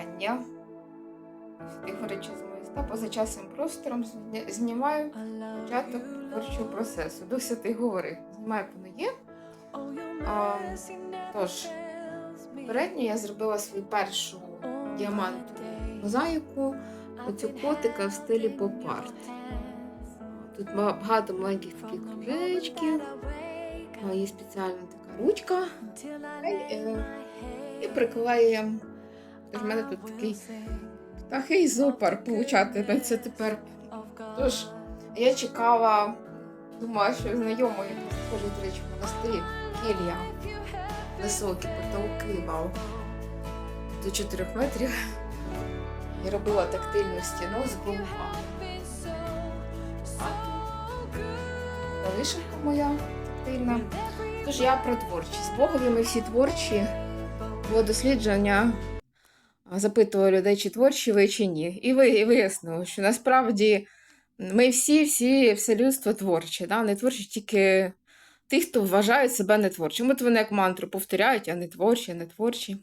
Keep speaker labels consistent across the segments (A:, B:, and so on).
A: дихання. Тихоречі з моїста поза часом простором знімаю початок творчого процесу. До святий говори. Знімаю воно є. А, тож, Попередньо я зробила свою першу діамантову мозаїку оцю котика в стилі поп-арт. Тут багато маленьких таких кружечків, є спеціальна така ручка. Е, І приклеюємо. В мене тут такий птахий зоопарк получатиметься тепер. Тож я чекала, думала, що знайомий схожий, до речі, в монастирі Кілія. Високі потолки, вау. До 4 метрів. І робила тактильну стіну з голуба. Та моя тактильна. Тож я про творчість. Богові ми всі творчі. Було дослідження. А, Запитували людей, чи творчі ви, чи ні. І ви що насправді ми всі, всі, все людство творче. Да? Не творчі тільки ті, хто вважають себе нетворчими. От вони як мантру повторяють, а не творчі, а не творчі.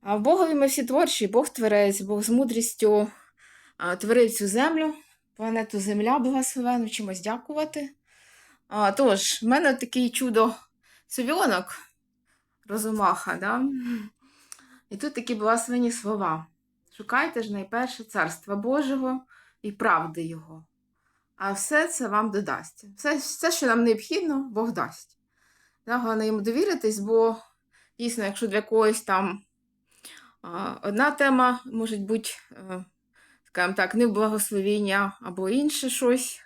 A: А в Богові ми всі творчі, Бог творець, Бог з мудрістю творив цю землю, планету Земля благословену, чимось дякувати. А, тож, в мене такий чудо совіонок, розумаха, да? І тут такі благословені слова. Шукайте ж найперше царства Божого і правди Його. А все це вам додасться. Все, все, що нам необхідно, Бог дасть. Да, Головне йому довіритись, бо дійсно, якщо для когось там одна тема може бути, е, скажімо так, не благословіння або інше щось,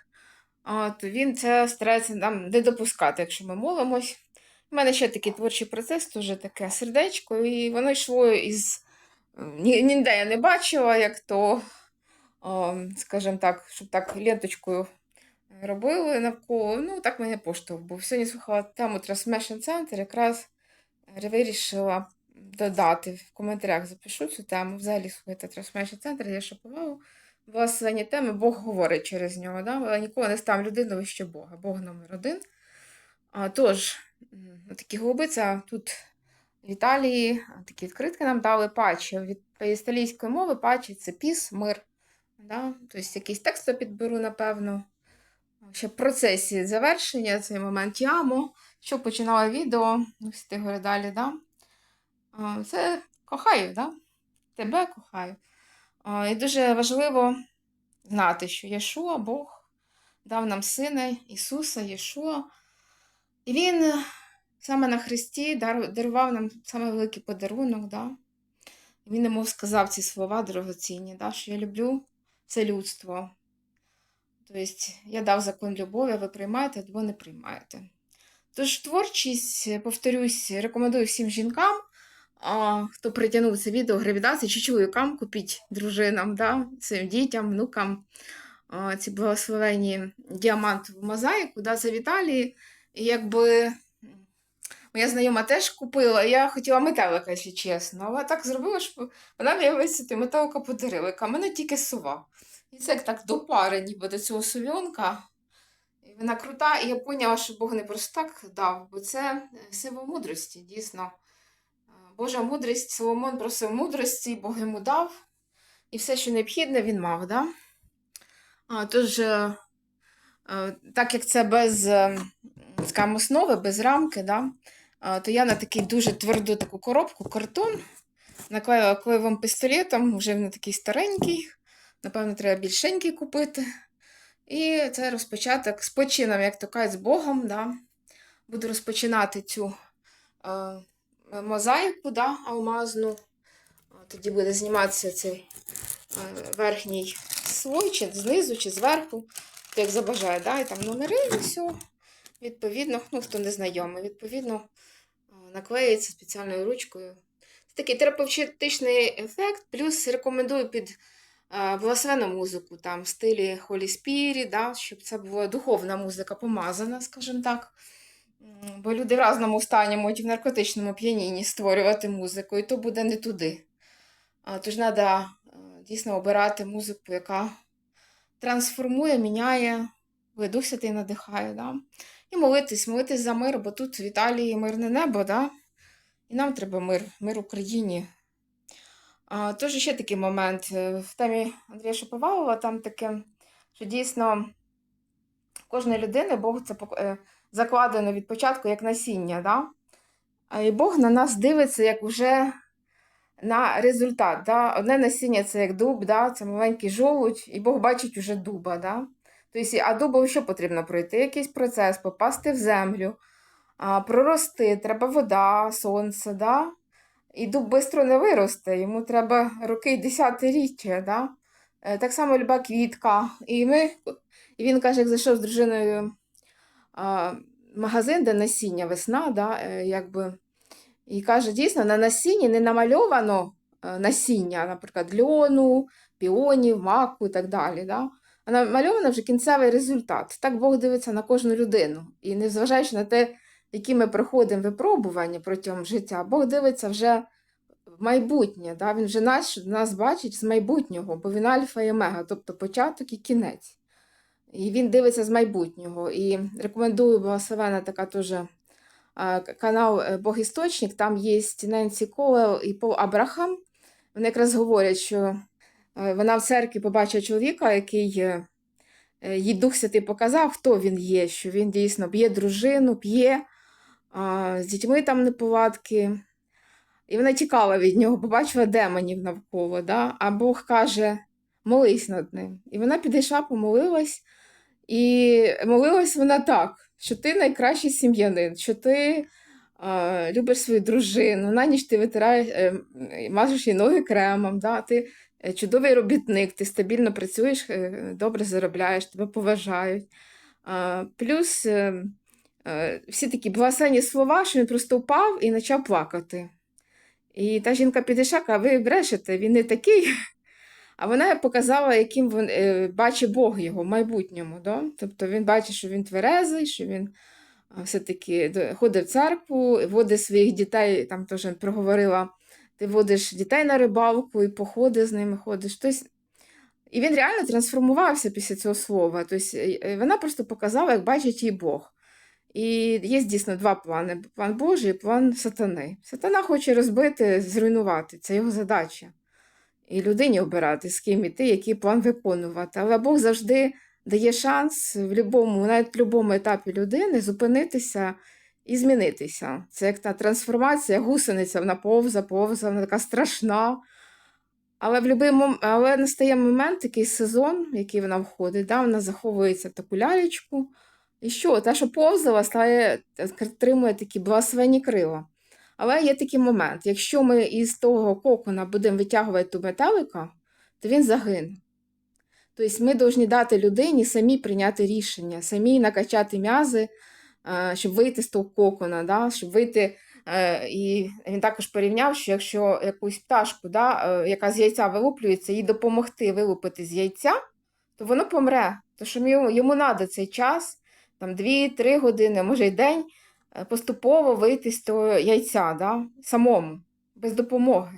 A: то він це старається нам не допускати, якщо ми молимось. У мене ще такий творчий процес, теж таке сердечко, і воно йшло із. е, ні- Ніде я не бачила, як то, скажімо так, щоб так ленточкою робили навколо. Ну, так мене поштовх був. Сьогодні слухала тему Transformation Center, якраз вирішила додати в коментарях, запишу цю тему. Взагалі слухайте Transformation Center, я шаповала. Благословені теми, Бог говорить через нього. Да? Але ніколи не став людину вище Бога. Бог номер один. А, тож, такі голубиця тут в Італії такі відкритки нам дали патчі. Від італійської мови патчі це піс, мир. Да? Тобто якийсь текст підберу, напевно. Ще в процесі завершення цей момент ямо. Що починала відео, ну, всі ти говори далі, да? Це кохаю, да? Тебе кохаю. І дуже важливо знати, що Єшуа, Бог, дав нам сина Ісуса, Єшуа. І Він е, саме на Христі дарував нам саме великий подарунок. Да? Він йому сказав ці слова дорогоцінні, да? що я люблю це людство. Тобто я дав закон любові, ви приймаєте або не приймаєте. Тож творчість, повторюсь, рекомендую всім жінкам, а, хто притягнув це відео гравітації, чи чоловікам купіть дружинам, да, своїм дітям, внукам а, ці благословені діамантову мозаїку, да, це в. Якби моя знайома теж купила, я хотіла метелика, якщо чесно, але так зробила, що вона виявилася ти метелика подарила, в мене тільки сова. І це як так до пари, ніби до цього совіонка. І вона крута, і я поняла, що Бог не просто так дав, бо це е, символ мудрості, дійсно. Е, Божа мудрість, Соломон просив мудрості, Бог йому дав. І все, що необхідне, він мав. Да? А, тож, е, так як це без скажімо, основи, без рамки, да? то я на такий дуже тверду таку коробку, картон, наклеїла клеєвим пістолетом, вже він такий старенький. Напевно, треба більшенький купити. І це розпочаток з почином, як то кажуть, з Богом. Да? Буду розпочинати цю е, мозаїку да, алмазну. Тоді буде зніматися цей е, верхній слой, чи знизу, чи зверху, як забажає. Да? І там номери і все. Відповідно, ну, хто не знайомий, відповідно, наклеїться спеціальною ручкою. Це такий терапевтичний ефект, плюс рекомендую під благословену музику, там, в стилі Holy Spirit, да, щоб це була духовна музика помазана, скажімо так. Бо люди в разному стані можуть в наркотичному п'янінні створювати музику, і то буде не туди. Тож треба дійсно обирати музику, яка трансформує, міняє, Дух Святий надихає. Да? І молитись, молитись за мир, бо тут в Італії мирне небо, да? і нам треба мир, мир Україні. А, Тож ще такий момент е, в темі Андрія Шаповалова, там таке, що дійсно кожної людини Бог це е, закладено від початку як насіння. Да? А І Бог на нас дивиться як вже на результат. Да? Одне насіння це як дуб, да? це маленький жолудь, і Бог бачить уже дуба. Да? Тобто, а дубу що потрібно пройти? Якийсь процес, попасти в землю, прорости, треба вода, сонце. Да? І дуб швидко не виросте, йому треба роки десятиріччя. Да? Е, Так само люба квітка. І, ми, і він каже, як зайшов з дружиною а, магазин, де насіння весна, да, е, якби, і каже, дійсно, на насінні не намальовано е, насіння, наприклад, льону, піонів, маку і так далі. Да? А вже кінцевий результат. Так Бог дивиться на кожну людину. І незважаючи на те, які ми проходимо випробування протягом життя, Бог дивиться вже в майбутнє. Да? Він вже нас, нас бачить з майбутнього, бо він альфа і омега, тобто початок і кінець. І він дивиться з майбутнього. І рекомендую благословена така теж канал е, Бог-істочник. Там є Ненсі Колел і Пол Абрахам. Вони якраз говорять, що вона в церкві побачила чоловіка, який е, е, їй Дух Святий показав, хто він є, що він дійсно б'є дружину, п'є, з дітьми там неполадки. І вона тікала від нього, побачила демонів навколо. Да? А Бог каже: молись над ним. І вона підійшла, помолилась, і молилась вона так, що ти найкращий сім'янин, що ти любиш свою дружину, на ніч ти витираєш, е, м, мажеш їй ноги кремом, да? ти е, чудовий робітник, ти стабільно працюєш, е, добре заробляєш, тебе поважають. Плюс е, е, всі такі благословенні слова, що він просто впав і почав плакати. І та жінка підійшла, каже, ви брешете, він не такий. А вона показала, яким він, е, бачить Бог його в майбутньому. Да? Тобто він бачить, що він тверезий, що він все-таки ходить в церкву, водить своїх дітей, там теж проговорила, ти водиш дітей на рибалку і походи з ними ходиш. Тобто, і він реально трансформувався після цього слова. Тобто, вона просто показала, як бачить її Бог. І є дійсно два плани: план Божий і план сатани. Сатана хоче розбити, зруйнувати, це його задача. І людині обирати, з ким іти, який план виконувати. Але Бог завжди дає шанс в любому, навіть в будь-якому етапі людини зупинитися і змінитися. Це як та трансформація, гусениця, вона повза, повза, вона така страшна. Але в любий мом... Але настає момент, такий сезон, в який вона входить, да, вона заховується в таку лялечку. І що? Та, що повзала, стає, отримує такі благословені крила. Але є такий момент: якщо ми із того кокона будемо витягувати ту металика, то він загине. Тобто ми повинні дати людині самі прийняти рішення, самі накачати м'язи, щоб вийти з того кокона, да? щоб вийти. е, І він також порівняв, що якщо якусь пташку, да, е, яка з яйця вилуплюється, їй допомогти вилупити з яйця, то воно помре. Тому що йому, йому треба цей час, там 2-3 години, може й день, е, поступово вийти з того яйця да, самому, без допомоги.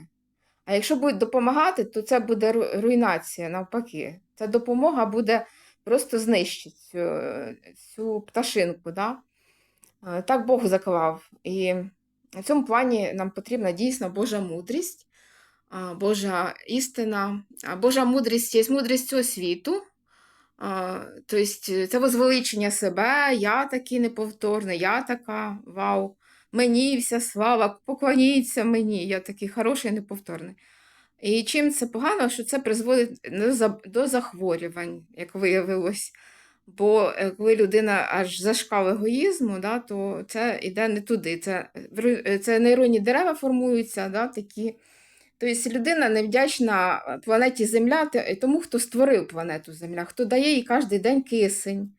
A: А якщо будуть допомагати, то це буде руйнація навпаки. Ця допомога буде просто знищити цю, цю пташинку. Да? Е, Так Бог заклав. І в цьому плані нам потрібна дійсно Божа мудрість, Божа істина. Божа мудрість є мудрість цього світу. Тобто це возвеличення себе, я такий неповторний, я така, вау, мені вся слава, поклоніться мені, я такий хороший, неповторний. І чим це погано, що це призводить до захворювань, як виявилось. Бо е, коли людина аж зашкав егоїзму, да, то це йде не туди. Це, вру- е, це нейронні дерева формуються, да, такі. Тобто людина невдячна планеті Земля тому, хто створив планету Земля, хто дає їй кожен день кисень.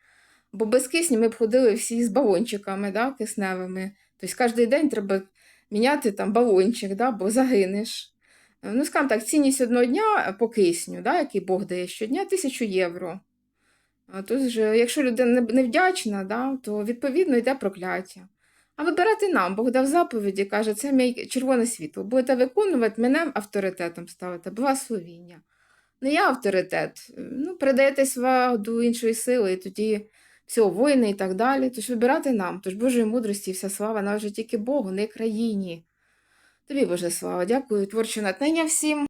A: Бо без кисню ми б ходили всі з балончиками да, кисневими. Тобто кожен день треба міняти там балончик, да, бо загинеш. Е, Ну, скажімо так, цінність одного дня по кисню, да, який Бог дає щодня, тисячу євро. А Тож, якщо людина невдячна, да, то відповідно йде прокляття. А вибирати нам, Бог дав заповіді, каже, це мій червоне світло. Будете виконувати, мене авторитетом ставити, благословіння. Не я авторитет. Ну, передаєтесь ва- до іншої сили, і тоді все, воїни і так далі. Тож вибирати нам. Тож Божої мудрості і вся слава належить тільки Богу, не країні. Тобі, Боже слава, дякую, творче натхнення всім.